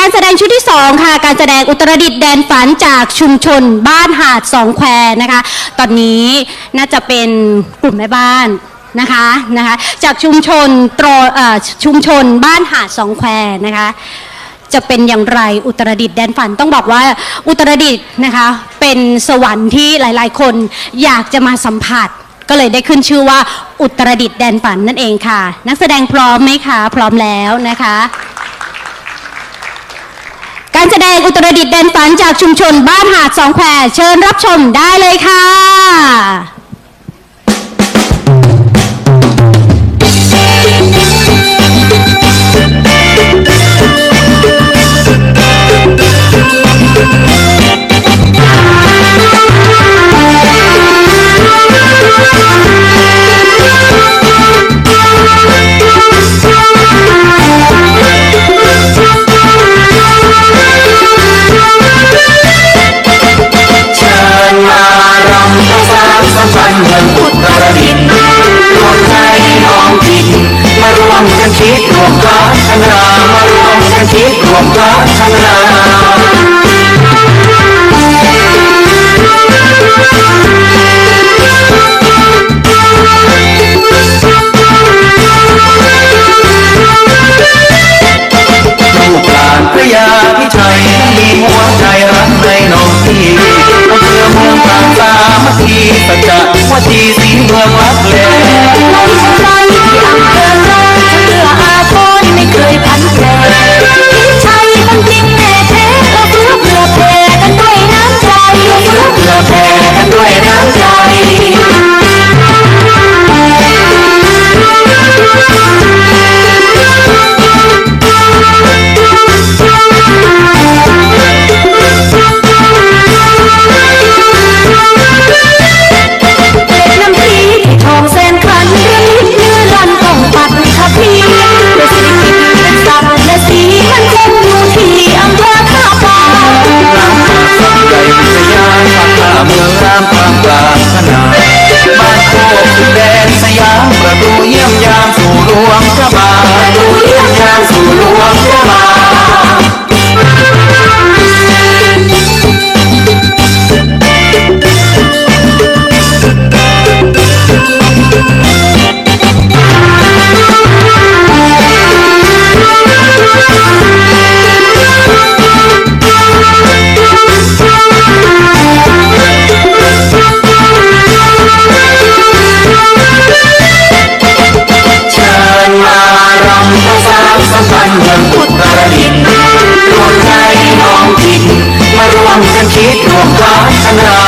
การแสดงชุดที่สองค่ะ การแสดงอุตรดิตถ์แดนฝันจากชุมชน บ้านหาดสองแควนะคะ ตอนนี้น่าจะเป็นกลุ่มแม่บ้านนะคะนะคะจากชุมชนตรเอ่อชุมชนบ้านหาดสองแควนะคะจะเป็นอย่างไรอุตรดิตถ์แดนฝันต้องบอกว่าอุตรดิตนะคะเป็นสวรรค์ที่หลาย ๆ คนอยากจะมาสัมผัส ก็เลยได้ขึ้นชื่อว่าอุตรดิตถ์แดนฝันนั่นเองค่ะ นักแสดงพร้อมไหมคะพร้อมแล้วนะคะ งอุตรดิตถ์แดนฝันจากชุมชนบ้านหาดสองแควเชิญรับชมได้เลยค่ะ สัมพันธ์เมืองอุตรดิตถ์รวมใจน้องถิ่นมาร่วมกันคิดร่วมกันพัฒนามาร สัมพันเมืองอุตรดิตถ์รวมใจน้องถิ่นมาร่วมกันคิดร่วมปรารถนาม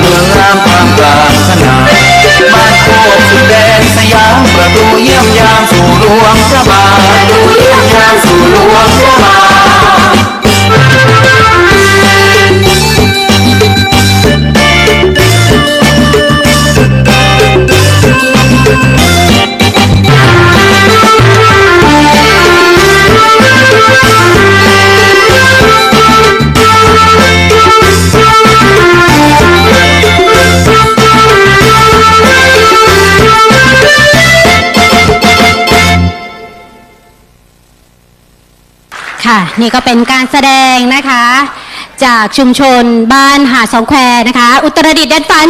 เมืองรามปรางกลารถนาบ้านโคกสุดแดนสยามประตูเยี่ยมยามสู่หลวงพระบาทประตูเยี่ยมยามสู่หลวง ค่ะนี่ก็เป็นการแสดงนะคะ จากชุมชนบ้านหาดสองแควนะคะ อุตรดิตถ์แดนฟัน